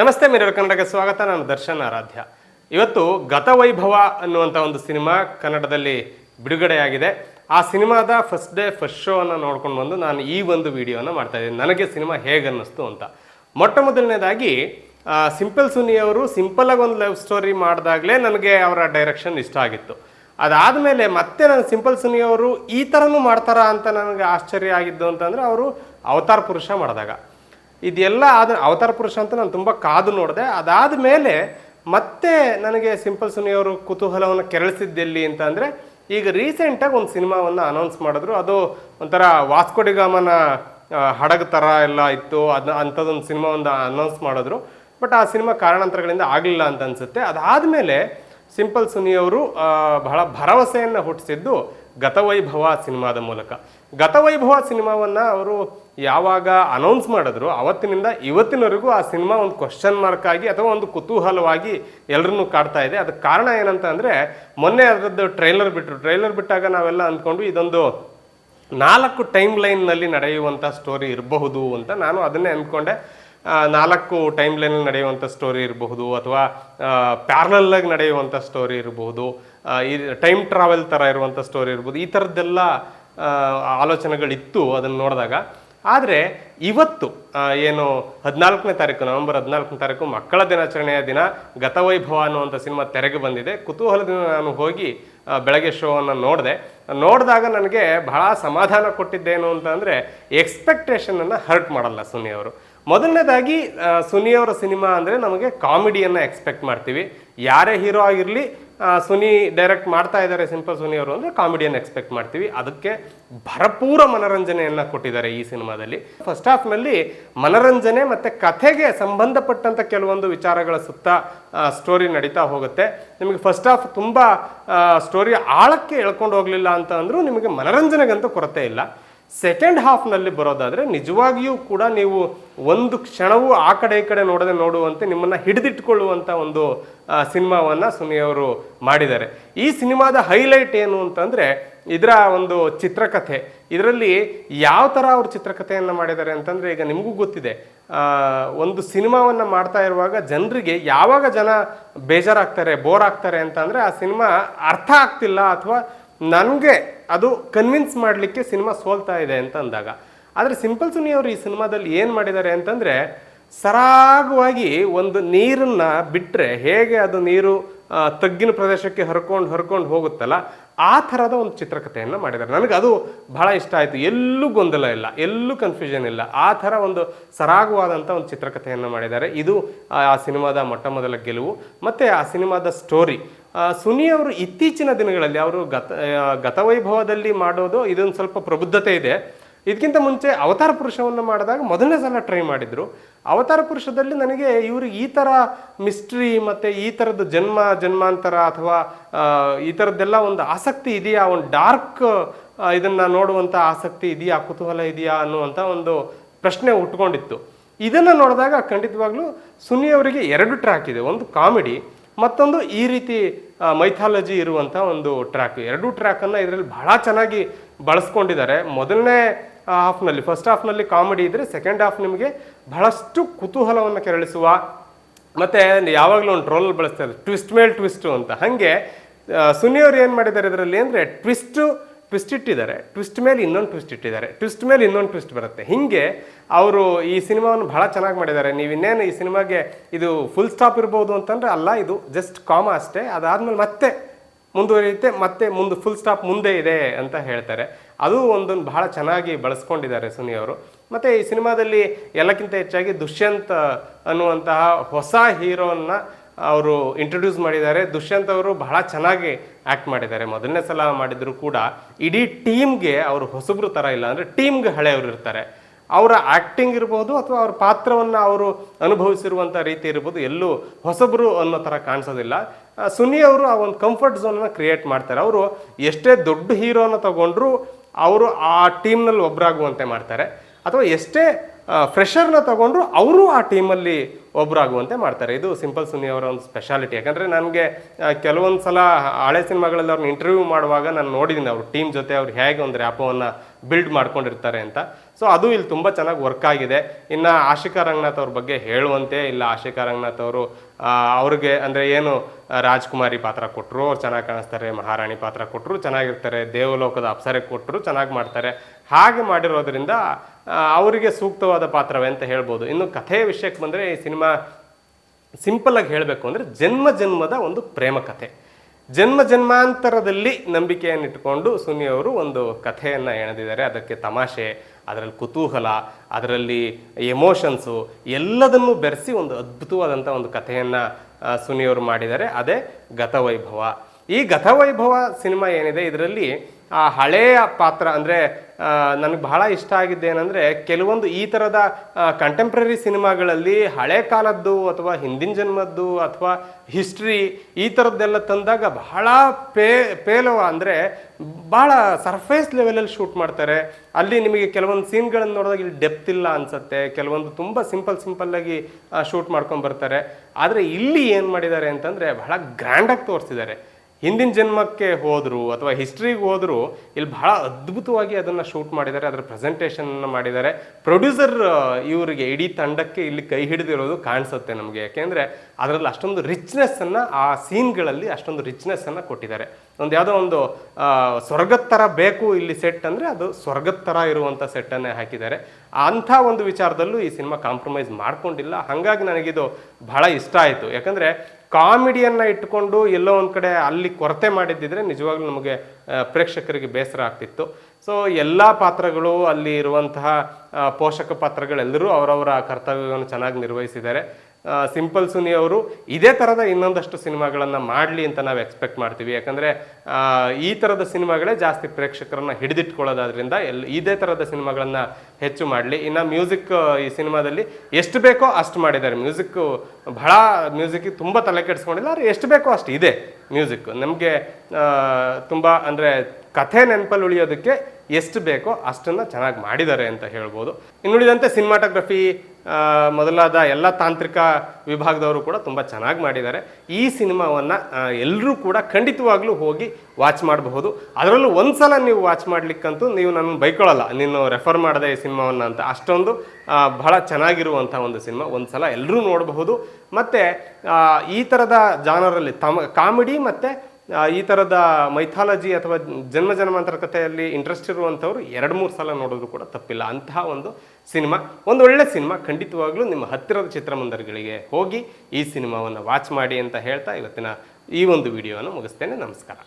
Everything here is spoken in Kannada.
ನಮಸ್ತೆ ಮಿರರ್ ಕನ್ನಡಕ್ಕೆ ಸ್ವಾಗತ. ನಾನು ದರ್ಶನ್ ಆರಾಧ್ಯ. ಇವತ್ತು ಗತವೈಭವ ಅನ್ನುವಂಥ ಒಂದು ಸಿನಿಮಾ ಕನ್ನಡದಲ್ಲಿ ಬಿಡುಗಡೆಯಾಗಿದೆ. ಆ ಸಿನಿಮಾದ ಫಸ್ಟ್ ಡೇ ಫಸ್ಟ್ ಶೋ ಅನ್ನು ನೋಡ್ಕೊಂಡು ಬಂದು ನಾನು ಈ ಒಂದು ವಿಡಿಯೋನ ಮಾಡ್ತಾ ಇದ್ದೀನಿ. ನನಗೆ ಸಿನಿಮಾ ಹೇಗೆ ಅನ್ನಿಸ್ತು ಅಂತ. ಮೊಟ್ಟ ಮೊದಲನೇದಾಗಿ ಸಿಂಪಲ್ ಸುನಿ ಅವರು ಸಿಂಪಲಾಗಿ ಒಂದು ಲವ್ ಸ್ಟೋರಿ ಮಾಡಿದಾಗಲೇ ನನಗೆ ಅವರ ಡೈರೆಕ್ಷನ್ ಇಷ್ಟ ಆಗಿತ್ತು. ಅದಾದಮೇಲೆ ಮತ್ತೆ ನಾನು ಸಿಂಪಲ್ ಸುನಿ ಅವರು ಈ ಥರನೂ ಮಾಡ್ತಾರಾ ಅಂತ ನನಗೆ ಆಶ್ಚರ್ಯ ಆಗಿದ್ದು ಅಂತಂದರೆ, ಅವರು ಅವತಾರ ಪುರುಷ ಮಾಡಿದಾಗ. ಇದೆಲ್ಲ ಆದ, ಅವತಾರ ಪುರುಷ ಅಂತ ನಾನು ತುಂಬ ಕಾದು ನೋಡಿದೆ. ಅದಾದ ಮೇಲೆ ಮತ್ತೆ ನನಗೆ ಸಿಂಪಲ್ ಸುನಿಯವರು ಕುತೂಹಲವನ್ನು ಕೆರಳಿಸಿದ್ದೆಲ್ಲಿ ಅಂತ ಅಂದರೆ, ಈಗ ರೀಸೆಂಟಾಗಿ ಒಂದು ಸಿನಿಮಾವನ್ನು ಅನೌನ್ಸ್ ಮಾಡಿದ್ರು. ಅದು ಒಂಥರ ವಾಸ್ಕೋಡಿಗಾಮನ ಹಡಗ ಥರ ಎಲ್ಲ ಇತ್ತು. ಅದನ್ನ ಅಂಥದ್ದೊಂದು ಸಿನಿಮಾ ಒಂದು ಅನೌನ್ಸ್ ಮಾಡಿದ್ರು. ಬಟ್ ಆ ಸಿನಿಮಾ ಕಾರಣಾಂತರಗಳಿಂದ ಆಗಲಿಲ್ಲ ಅಂತ ಅನಿಸುತ್ತೆ. ಅದಾದಮೇಲೆ ಸಿಂಪಲ್ ಸುನಿ ಅವರು ಬಹಳ ಭರವಸೆಯನ್ನು ಹುಟ್ಟಿಸಿದ್ದು ಗತವೈಭವ ಸಿನಿಮಾದ ಮೂಲಕ. ಗತವೈಭವ ಸಿನಿಮಾವನ್ನು ಅವರು ಯಾವಾಗ ಅನೌನ್ಸ್ ಮಾಡಿದ್ರು, ಅವತ್ತಿನಿಂದ ಇವತ್ತಿನವರೆಗೂ ಆ ಸಿನಿಮಾ ಒಂದು ಕ್ವಶನ್ ಮಾರ್ಕ್ ಆಗಿ ಅಥವಾ ಒಂದು ಕುತೂಹಲವಾಗಿ ಎಲ್ಲರನ್ನೂ ಕಾಡ್ತಾ ಇದೆ. ಅದಕ್ಕೆ ಕಾರಣ ಏನಂತ ಅಂದರೆ, ಮೊನ್ನೆ ಅದರದ್ದು ಟ್ರೈಲರ್ ಬಿಟ್ಟರು ಟ್ರೈಲರ್ ಬಿಟ್ಟಾಗ ನಾವೆಲ್ಲ ಅಂದ್ಕೊಂಡು ಇದೊಂದು ನಾಲ್ಕು ಟೈಮ್ ಲೈನ್ನಲ್ಲಿ ನಡೆಯುವಂಥ ಸ್ಟೋರಿ ಇರಬಹುದು ಅಂತ ನಾನು ಅದನ್ನೇ ಅಂದ್ಕೊಂಡೆ. ನಾಲ್ಕು ಟೈಮ್ ಲೈನಲ್ಲಿ ನಡೆಯುವಂಥ ಸ್ಟೋರಿ ಇರಬಹುದು ಅಥವಾ ಪ್ಯಾರಲಲ್ಲಾಗಿ ನಡೆಯುವಂಥ ಸ್ಟೋರಿ ಇರಬಹುದು. ಈ ಟೈಮ್ ಟ್ರಾವೆಲ್ ಥರ ಇರುವಂಥ ಸ್ಟೋರಿ ಇರ್ಬೋದು ಈ ಥರದ್ದೆಲ್ಲ ಆಲೋಚನೆಗಳಿತ್ತು ಅದನ್ನು ನೋಡಿದಾಗ. ಆದರೆ ಇವತ್ತು ಏನು ಹದಿನಾಲ್ಕನೇ ತಾರೀಕು, ನವೆಂಬರ್ ಹದಿನಾಲ್ಕನೇ ತಾರೀಕು ಮಕ್ಕಳ ದಿನಾಚರಣೆಯ ದಿನ, ಗತವೈಭವ ಅನ್ನುವಂಥ ಸಿನಿಮಾ ತೆರೆಗೆ ಬಂದಿದೆ. ಕುತೂಹಲದಿಂದ ನಾನು ಹೋಗಿ ಬೆಳಗ್ಗೆ ಶೋವನ್ನು ನೋಡಿದೆ. ನೋಡಿದಾಗ ನನಗೆ ಬಹಳ ಸಮಾಧಾನ ಕೊಟ್ಟಿದ್ದೇನು ಅಂತ ಅಂದರೆ ಎಕ್ಸ್ಪೆಕ್ಟೇಷನನ್ನು ಹರ್ಟ್ ಮಾಡಲ್ಲ ಸುನಿ ಅವರು. ಮೊದಲನೇದಾಗಿ ಸುನಿಯವರ ಸಿನಿಮಾ ಅಂದರೆ ನಮಗೆ ಕಾಮಿಡಿಯನ್ನು ಎಕ್ಸ್ಪೆಕ್ಟ್ ಮಾಡ್ತೀವಿ. ಯಾರೇ ಹೀರೋ ಆಗಿರಲಿ ಸುನಿ ಡೈರೆಕ್ಟ್ ಮಾಡ್ತಾ ಇದ್ದಾರೆ ಸಿಂಪಲ್ ಸುನಿ ಅವರು ಅಂದರೆ ಕಾಮಿಡಿಯನ್ ಎಕ್ಸ್ಪೆಕ್ಟ್ ಮಾಡ್ತೀವಿ. ಅದಕ್ಕೆ ಭರಪೂರ ಮನರಂಜನೆಯನ್ನು ಕೊಟ್ಟಿದ್ದಾರೆ ಈ ಸಿನಿಮಾದಲ್ಲಿ. ಫಸ್ಟ್ ಹಾಫ್ನಲ್ಲಿ ಮನರಂಜನೆ ಮತ್ತು ಕಥೆಗೆ ಸಂಬಂಧಪಟ್ಟಂಥ ಕೆಲವೊಂದು ವಿಚಾರಗಳ ಸುತ್ತ ಸ್ಟೋರಿ ನಡೀತಾ ಹೋಗುತ್ತೆ. ನಿಮಗೆ ಫಸ್ಟ್ ಹಾಫ್ ತುಂಬ ಸ್ಟೋರಿ ಆಳಕ್ಕೆ ಎಳ್ಕೊಂಡು ಹೋಗಲಿಲ್ಲ ಅಂತ ಅಂದರೂ ನಿಮಗೆ ಮನರಂಜನೆಗಂತೂ ಕೊರತೆ ಇಲ್ಲ. ಸೆಕೆಂಡ್ ಹಾಫ್ನಲ್ಲಿ ಬರೋದಾದರೆ ನಿಜವಾಗಿಯೂ ಕೂಡ ನೀವು ಒಂದು ಕ್ಷಣವೂ ಆ ಕಡೆ ಈ ಕಡೆ ನೋಡದೆ ನೋಡುವಂತೆ ನಿಮ್ಮನ್ನು ಹಿಡಿದಿಟ್ಕೊಳ್ಳುವಂಥ ಒಂದು ಸಿನಿಮಾವನ್ನು ಸುನಿಯವರು ಮಾಡಿದ್ದಾರೆ. ಈ ಸಿನಿಮಾದ ಹೈಲೈಟ್ ಏನು ಅಂತಂದರೆ ಇದರ ಒಂದು ಚಿತ್ರಕಥೆ. ಇದರಲ್ಲಿ ಯಾವ ಥರ ಅವರು ಚಿತ್ರಕಥೆಯನ್ನು ಮಾಡಿದ್ದಾರೆ ಅಂತಂದರೆ ಈಗ ನಿಮಗೂ ಗೊತ್ತಿದೆ. ಒಂದು ಸಿನಿಮಾವನ್ನು ಮಾಡ್ತಾ ಇರುವಾಗ ಜನರಿಗೆ ಯಾವಾಗ ಜನ ಬೇಜಾರಾಗ್ತಾರೆ ಬೋರ್ ಆಗ್ತಾರೆ ಅಂತಂದರೆ ಆ ಸಿನಿಮಾ ಅರ್ಥ ಆಗ್ತಿಲ್ಲ ಅಥವಾ ನನಗೆ ಅದು ಕನ್ವಿನ್ಸ್ ಮಾಡಲಿಕ್ಕೆ ಸಿನಿಮಾ ಸೋಲ್ತಾ ಇದೆ ಅಂತ ಅಂದಾಗ. ಆದರೆ ಸಿಂಪಲ್ ಸುನಿ ಅವರು ಈ ಸಿನಿಮಾದಲ್ಲಿ ಏನು ಮಾಡಿದ್ದಾರೆ ಅಂತಂದರೆ ಸರಾಗವಾಗಿ ಒಂದು ನೀರನ್ನ ಬಿಟ್ಟರೆ ಹೇಗೆ ಅದು ನೀರು ತಗ್ಗಿನ ಪ್ರದೇಶಕ್ಕೆ ಹರ್ಕೊಂಡು ಹರ್ಕೊಂಡು ಹೋಗುತ್ತಲ್ಲ, ಆ ಥರದ ಒಂದು ಚಿತ್ರಕಥೆಯನ್ನು ಮಾಡಿದ್ದಾರೆ. ನನಗೆ ಅದು ಬಹಳ ಇಷ್ಟ ಆಯಿತು. ಎಲ್ಲೂ ಗೊಂದಲ ಇಲ್ಲ, ಎಲ್ಲೂ ಕನ್ಫ್ಯೂಷನ್ ಇಲ್ಲ. ಆ ಥರ ಒಂದು ಸರಾಗವಾದಂಥ ಒಂದು ಚಿತ್ರಕಥೆಯನ್ನು ಮಾಡಿದ್ದಾರೆ. ಇದು, ಆ ಸಿನಿಮಾದ ಮೊಟ್ಟ ಮೊದಲ ಗೆಲುವು. ಮತ್ತು ಆ ಸಿನಿಮಾದ ಸ್ಟೋರಿ ಸುನಿ ಅವರು ಇತ್ತೀಚಿನ ದಿನಗಳಲ್ಲಿ ಅವರು ಗತ ಗತವೈಭವದಲ್ಲಿ ಮಾಡೋದು ಇದೊಂದು ಸ್ವಲ್ಪ ಪ್ರಬುದ್ಧತೆ ಇದೆ. ಇದಕ್ಕಿಂತ ಮುಂಚೆ ಅವತಾರ ಪುರುಷವನ್ನು ಮಾಡಿದಾಗ ಮೊದಲನೇ ಸಲ ಟ್ರೈ ಮಾಡಿದರು. ಅವತಾರ ಪುರುಷದಲ್ಲಿ ನನಗೆ ಇವರು ಈ ಥರ ಮಿಸ್ಟ್ರಿ ಮತ್ತು ಈ ಥರದ್ದು ಜನ್ಮ, ಜನ್ಮಾಂತರ ಅಥವಾ ಈ ಥರದ್ದೆಲ್ಲ ಒಂದು ಆಸಕ್ತಿ ಇದೆಯಾ? ಒಂದು ಡಾರ್ಕ್ ಇದನ್ನು ನೋಡುವಂಥ ಆಸಕ್ತಿ ಇದೆಯಾ? ಕುತೂಹಲ ಇದೆಯಾ? ಅನ್ನುವಂಥ ಒಂದು ಪ್ರಶ್ನೆ ಉಟ್ಕೊಂಡಿತ್ತು. ಇದನ್ನು ನೋಡಿದಾಗ ಖಂಡಿತವಾಗ್ಲೂ ಸುನಿ ಅವರಿಗೆ ಎರಡು ಟ್ರ್ಯಾಕ್ ಇದೆ. ಒಂದು ಕಾಮಿಡಿ ಮತ್ತೊಂದು ಈ ರೀತಿ ಮೈಥಾಲಜಿ ಇರುವಂಥ ಒಂದು ಟ್ರ್ಯಾಕ್ ಎರಡೂ ಟ್ರ್ಯಾಕನ್ನು ಇದರಲ್ಲಿ ಬಹಳ ಚೆನ್ನಾಗಿ ಬಳಸ್ಕೊಂಡಿದ್ದಾರೆ. ಮೊದಲನೇ ಹಾಫ್ನಲ್ಲಿ ಫಸ್ಟ್ ಹಾಫ್ನಲ್ಲಿ ಕಾಮಿಡಿ ಇದ್ದರೆ ಸೆಕೆಂಡ್ ಹಾಫ್ ನಿಮಗೆ ಬಹಳಷ್ಟು ಕುತೂಹಲವನ್ನು ಕೆರಳಿಸುವ, ಮತ್ತು ಯಾವಾಗಲೂ ಒಂದು ಟ್ರೋಲ್ ಬಳಸ್ತಾರೆ ಟ್ವಿಸ್ಟ್ ಮೇಲೆ ಟ್ವಿಸ್ಟು ಅಂತ. ಹಾಗೆ ಸುನಿಯವರು ಏನು ಮಾಡಿದ್ದಾರೆ ಇದರಲ್ಲಿ ಅಂದರೆ ಟ್ವಿಸ್ಟು ಟ್ವಿಸ್ಟ್ ಇಟ್ಟಿದ್ದಾರೆ. ಟ್ವಿಸ್ಟ್ ಮೇಲೆ ಇನ್ನೊಂದು ಟ್ವಿಸ್ಟ್ ಇಟ್ಟಿದ್ದಾರೆ. ಟ್ವಿಸ್ಟ್ ಮೇಲೆ ಇನ್ನೊಂದು ಟ್ವಿಸ್ಟ್ ಬರುತ್ತೆ. ಹೀಗೆ ಅವರು ಈ ಸಿನಿಮಾವನ್ನು ಬಹಳ ಚೆನ್ನಾಗಿ ಮಾಡಿದ್ದಾರೆ. ನೀವು ಇನ್ನೇನು ಈ ಸಿನಿಮಾಗೆ ಇದು ಫುಲ್ ಸ್ಟಾಪ್ ಇರ್ಬೋದು ಅಂತಂದರೆ ಅಲ್ಲ, ಇದು ಜಸ್ಟ್ ಕಾಮ ಅಷ್ಟೇ. ಅದಾದಮೇಲೆ ಮತ್ತೆ ಮುಂದುವರಿಯುತ್ತೆ, ಮತ್ತೆ ಮುಂದೆ ಫುಲ್ ಸ್ಟಾಪ್ ಮುಂದೆ ಇದೆ ಅಂತ ಹೇಳ್ತಾರೆ. ಅದು ಒಂದೊಂದು ಬಹಳ ಚೆನ್ನಾಗಿ ಬಳಸ್ಕೊಂಡಿದ್ದಾರೆ ಸುನಿ ಅವರು. ಮತ್ತು ಈ ಸಿನಿಮಾದಲ್ಲಿ ಎಲ್ಲಕ್ಕಿಂತ ಹೆಚ್ಚಾಗಿ ದುಷ್ಯಂತ್ ಅನ್ನುವಂತಹ ಹೊಸ ಹೀರೋನ ಅವರು ಇಂಟ್ರೊಡ್ಯೂಸ್ ಮಾಡಿದ್ದಾರೆ. ದುಷ್ಯಂತ್ ಅವರು ಬಹಳ ಚೆನ್ನಾಗಿ ಆ್ಯಕ್ಟ್ ಮಾಡಿದ್ದಾರೆ. ಮೊದಲನೇ ಸಲ ಮಾಡಿದರೂ ಕೂಡ ಇಡೀ ಟೀಮ್ಗೆ ಅವರು ಹೊಸಬ್ರು ಥರ ಇಲ್ಲ. ಅಂದರೆ ಟೀಮ್ಗೆ ಹಳೆಯವರು ಇರ್ತಾರೆ. ಅವರ ಆ್ಯಕ್ಟಿಂಗ್ ಇರ್ಬೋದು ಅಥವಾ ಅವ್ರ ಪಾತ್ರವನ್ನು ಅವರು ಅನುಭವಿಸಿರುವಂಥ ರೀತಿ ಇರ್ಬೋದು ಎಲ್ಲೂ ಹೊಸಬ್ರು ಅನ್ನೋ ಥರ ಕಾಣಿಸೋದಿಲ್ಲ. ಸುನಿ ಅವರು ಆ ಒಂದು ಕಂಫರ್ಟ್ ಝೋನನ್ನು ಕ್ರಿಯೇಟ್ ಮಾಡ್ತಾರೆ. ಅವರು ಎಷ್ಟೇ ದೊಡ್ಡ ಹೀರೋನ ತಗೊಂಡ್ರು ಅವರು ಆ ಟೀಮ್ನಲ್ಲಿ ಒಬ್ಬರಾಗುವಂತೆ ಮಾಡ್ತಾರೆ. ಅಥವಾ ಎಷ್ಟೇ ಫ್ರೆಷರ್ನ ತಗೊಂಡ್ರು ಅವರು ಆ ಟೀಮಲ್ಲಿ ಒಬ್ಬರಾಗುವಂತೆ ಮಾಡ್ತಾರೆ. ಇದು ಸಿಂಪಲ್ ಸುನಿ ಅವರ ಒಂದು ಸ್ಪೆಷಾಲಿಟಿ ಯಾಕಂದರೆ ನನಗೆ ಕೆಲವೊಂದು ಸಲ ಹಳೆ ಸಿನಿಮಾಗಳಲ್ಲಿ ಅವ್ರನ್ನ ಇಂಟರ್ವ್ಯೂ ಮಾಡುವಾಗ ನಾನು ನೋಡಿದ್ದೀನಿ. ಅವ್ರ ಟೀಮ್ ಜೊತೆ ಅವ್ರು ಹೇಗೆ ಒಂದು ರ್ಯಾಪವನ್ನು ಬಿಲ್ಡ್ ಮಾಡ್ಕೊಂಡಿರ್ತಾರೆ ಅಂತ. ಸೊ ಅದು ಇಲ್ಲಿ ತುಂಬ ಚೆನ್ನಾಗಿ ವರ್ಕ್ ಆಗಿದೆ. ಇನ್ನು ಆಶಿಕಾ ರಂಗನಾಥ್ ಅವ್ರ ಬಗ್ಗೆ ಹೇಳುವಂತೆ ಇಲ್ಲ. ಆಶಿಕಾ ರಂಗನಾಥ್ ಅವರು ಅವ್ರಿಗೆ ಅಂದರೆ ಏನು ರಾಜ್ಕುಮಾರಿ ಪಾತ್ರ ಕೊಟ್ಟರು ಅವ್ರು ಚೆನ್ನಾಗಿ ಕಾಣಿಸ್ತಾರೆ, ಮಹಾರಾಣಿ ಪಾತ್ರ ಕೊಟ್ಟರು ಚೆನ್ನಾಗಿರ್ತಾರೆ, ದೇವಲೋಕದ ಅಪ್ಸರೆ ಕೊಟ್ಟರು ಚೆನ್ನಾಗಿ ಮಾಡ್ತಾರೆ. ಹಾಗೆ ಮಾಡಿರೋದ್ರಿಂದ ಅವರಿಗೆ ಸೂಕ್ತವಾದ ಪಾತ್ರವೇ ಅಂತ ಹೇಳ್ಬೋದು. ಇನ್ನು ಕಥೆಯ ವಿಷಯಕ್ಕೆ ಬಂದರೆ ಈ ಸಿನಿಮಾ ಸಿಂಪಲ್ ಆಗಿ ಹೇಳಬೇಕು ಅಂದರೆ ಜನ್ಮ ಜನ್ಮದ ಒಂದು ಪ್ರೇಮ ಕಥೆ. ಜನ್ಮ ಜನ್ಮಾಂತರದಲ್ಲಿ ನಂಬಿಕೆಯನ್ನಿಟ್ಟುಕೊಂಡು ಇಟ್ಕೊಂಡು ಸುನಿ ಅವರು ಒಂದು ಕಥೆಯನ್ನು ಎಣೆದಿದ್ದಾರೆ. ಅದಕ್ಕೆ ತಮಾಷೆ, ಅದರಲ್ಲಿ ಕುತೂಹಲ, ಅದರಲ್ಲಿ ಎಮೋಷನ್ಸು ಎಲ್ಲದನ್ನು ಬೆರೆಸಿ ಒಂದು ಅದ್ಭುತವಾದಂಥ ಒಂದು ಕಥೆಯನ್ನು ಸುನಿಯವರು ಮಾಡಿದ್ದಾರೆ. ಅದೇ ಗತವೈಭವ. ಈ ಗತವೈಭವ ಸಿನಿಮಾ ಏನಿದೆ, ಇದರಲ್ಲಿ ಆ ಹಳೆಯ ಪಾತ್ರ ಅಂದರೆ ನನಗೆ ಬಹಳ ಇಷ್ಟ ಆಗಿದ್ದೇನೆಂದರೆ, ಕೆಲವೊಂದು ಈ ಥರದ ಕಂಟೆಂಪ್ರರಿ ಸಿನಿಮಾಗಳಲ್ಲಿ ಹಳೆ ಕಾಲದ್ದು ಅಥವಾ ಹಿಂದಿನ ಜನ್ಮದ್ದು ಅಥವಾ ಹಿಸ್ಟ್ರಿ ಈ ಥರದ್ದೆಲ್ಲ ತಂದಾಗ ಬಹಳ ಪೇ, ಪೇಲವ ಅಂದರೆ ಭಾಳ ಸರ್ಫೇಸ್ ಲೆವೆಲಲ್ಲಿ ಶೂಟ್ ಮಾಡ್ತಾರೆ. ಅಲ್ಲಿ ನಿಮಗೆ ಕೆಲವೊಂದು ಸೀನ್ಗಳನ್ನು ನೋಡಿದಾಗ ಇಲ್ಲಿ ಡೆಪ್ತ್ ಇಲ್ಲ ಅನಿಸುತ್ತೆ. ಕೆಲವೊಂದು ತುಂಬ ಸಿಂಪಲ್ ಸಿಂಪಲ್ಲಾಗಿ ಶೂಟ್ ಮಾಡ್ಕೊಂಡು ಬರ್ತಾರೆ. ಆದರೆ ಇಲ್ಲಿ ಏನು ಮಾಡಿದ್ದಾರೆ ಅಂತಂದರೆ ಬಹಳ ಗ್ರ್ಯಾಂಡಾಗಿ ತೋರಿಸಿದ್ದಾರೆ. ಹಿಂದಿನ ಜನ್ಮಕ್ಕೆ ಹೋದ್ರು ಅಥವಾ ಹಿಸ್ಟ್ರಿಗೆ ಹೋದರೂ, ಇಲ್ಲಿ ಬಹಳ ಅದ್ಭುತವಾಗಿ ಅದನ್ನು ಶೂಟ್ ಮಾಡಿದ್ದಾರೆ, ಅದರ ಪ್ರೆಸೆಂಟೇಷನ್ ಮಾಡಿದ್ದಾರೆ. ಪ್ರೊಡ್ಯೂಸರ್ ಇವರಿಗೆ ಇಡೀ ತಂಡಕ್ಕೆ ಇಲ್ಲಿ ಕೈ ಹಿಡಿದಿರೋದು ಕಾಣಿಸುತ್ತೆ ನಮಗೆ. ಯಾಕೆಂದರೆ ಅದರಲ್ಲಿ ಅಷ್ಟೊಂದು ರಿಚ್ನೆಸ್ಸನ್ನು ಆ ಸೀನ್ಗಳಲ್ಲಿ ಅಷ್ಟೊಂದು ರಿಚ್ನೆಸ್ಸನ್ನು ಕೊಟ್ಟಿದ್ದಾರೆ. ಒಂದು ಯಾವುದೋ ಒಂದು ಸ್ವರ್ಗದ ಥರ ಬೇಕು ಇಲ್ಲಿ ಸೆಟ್ ಅಂದರೆ ಅದು ಸ್ವರ್ಗದ ಥರ ಇರುವಂಥ ಸೆಟ್ಟನ್ನೇ ಹಾಕಿದ್ದಾರೆ. ಅಂಥ ಒಂದು ವಿಚಾರದಲ್ಲೂ ಈ ಸಿನಿಮಾ ಕಾಂಪ್ರಮೈಸ್ ಮಾಡ್ಕೊಂಡಿಲ್ಲ. ಹಾಗಾಗಿ ನನಗಿದು ಬಹಳ ಇಷ್ಟ ಆಯಿತು. ಯಾಕಂದರೆ ಕಾಮಿಡಿಯನ್ನು ಇಟ್ಕೊಂಡು ಎಲ್ಲೋ ಒಂದು ಕಡೆ ಅಲ್ಲಿ ಕೊರತೆ ಮಾಡಿದ್ದಿದ್ರೆ ನಿಜವಾಗ್ಲೂ ನಮಗೆ ಪ್ರೇಕ್ಷಕರಿಗೆ ಬೇಸರ ಆಗ್ತಿತ್ತು. ಸೊ ಎಲ್ಲ ಪಾತ್ರಗಳು ಅಲ್ಲಿ ಇರುವಂತಹ ಪೋಷಕ ಪಾತ್ರಗಳೆಲ್ಲರೂ ಅವರವರ ಕರ್ತವ್ಯವನ್ನು ಚೆನ್ನಾಗಿ ನಿರ್ವಹಿಸಿದ್ದಾರೆ. ಸಿಂಪಲ್ ಸುನಿ ಅವರು ಇದೇ ಥರದ ಇನ್ನೊಂದಷ್ಟು ಸಿನಿಮಾಗಳನ್ನು ಮಾಡಲಿ ಅಂತ ನಾವು ಎಕ್ಸ್ಪೆಕ್ಟ್ ಮಾಡ್ತೀವಿ. ಯಾಕಂದರೆ ಈ ಥರದ ಸಿನಿಮಾಗಳೇ ಜಾಸ್ತಿ ಪ್ರೇಕ್ಷಕರನ್ನು ಹಿಡಿದಿಟ್ಕೊಳ್ಳೋದಾದ್ರಿಂದ ಎಲ್, ಇದೇ ಥರದ ಸಿನಿಮಾಗಳನ್ನು ಹೆಚ್ಚು ಮಾಡಲಿ. ಇನ್ನು ಮ್ಯೂಸಿಕ್, ಈ ಸಿನಿಮಾದಲ್ಲಿ ಎಷ್ಟು ಬೇಕೋ ಅಷ್ಟು ಮಾಡಿದ್ದಾರೆ. ಮ್ಯೂಸಿಕ್ ಬಹಳ ಮ್ಯೂಸಿಕ್ ತುಂಬ ತಲೆ ಕೆಡಿಸ್ಕೊಂಡಿಲ್ಲ, ಆದರೆ ಎಷ್ಟು ಬೇಕೋ ಅಷ್ಟು ಇದೆ ಮ್ಯೂಸಿಕ್. ನಮಗೆ ತುಂಬ ಅಂದರೆ ಕಥೆ ನೆನಪಲ್ಲಿ ಉಳಿಯೋದಕ್ಕೆ ಎಷ್ಟು ಬೇಕೋ ಅಷ್ಟನ್ನು ಚೆನ್ನಾಗಿ ಮಾಡಿದ್ದಾರೆ ಅಂತ ಹೇಳ್ಬೋದು. ಇನ್ನುಳಿದಂತೆ ಸಿನಿಮಾಟೋಗ್ರಫಿ ಮೊದಲಾದ ಎಲ್ಲ ತಾಂತ್ರಿಕ ವಿಭಾಗದವರು ಕೂಡ ತುಂಬ ಚೆನ್ನಾಗಿ ಮಾಡಿದ್ದಾರೆ. ಈ ಸಿನಿಮಾವನ್ನು ಎಲ್ಲರೂ ಕೂಡ ಖಂಡಿತವಾಗ್ಲೂ ಹೋಗಿ ವಾಚ್ ಮಾಡಬಹುದು. ಅದರಲ್ಲೂ ಒಂದು ಸಲ ನೀವು ವಾಚ್ ಮಾಡಲಿಕ್ಕಂತೂ ನೀವು ನನ್ನ ಬೈಕೊಳ್ಳಲ್ಲ. ನೀನು ರೆಫರ್ ಮಾಡಿದೆ ಈ ಸಿನಿಮಾವನ್ನು ಅಂತ. ಅಷ್ಟೊಂದು ಬಹಳ ಚೆನ್ನಾಗಿರುವಂಥ ಒಂದು ಸಿನಿಮಾ. ಒಂದ್ಸಲ ಎಲ್ಲರೂ ನೋಡಬಹುದು. ಮತ್ತು ಈ ಥರದ ಜಾನರಲ್ಲಿ ತಮ, ಕಾಮಿಡಿ ಮತ್ತು ಈ ಥರದ ಮೈಥಾಲಜಿ ಅಥವಾ ಜನ್ಮ ಜನ್ಮಾಂತರ ಕಥೆಯಲ್ಲಿ ಇಂಟ್ರೆಸ್ಟ್ ಇರುವಂಥವ್ರು ಎರಡು ಮೂರು ಸಲ ನೋಡೋದು ಕೂಡ ತಪ್ಪಿಲ್ಲ. ಅಂತಹ ಒಂದು ಸಿನಿಮಾ, ಒಂದು ಒಳ್ಳೆ ಸಿನಿಮಾ ಖಂಡಿತವಾಗ್ಲೂ ನಿಮ್ಮ ಹತ್ತಿರದ ಚಿತ್ರಮಂದಿರಗಳಿಗೆ ಹೋಗಿ ಈ ಸಿನಿಮಾವನ್ನು ವಾಚ್ ಮಾಡಿ ಅಂತ ಹೇಳ್ತಾ ಇವತ್ತಿನ ಈ ಒಂದು ವಿಡಿಯೋವನ್ನು ಮುಗಿಸ್ತೇನೆ. ನಮಸ್ಕಾರ.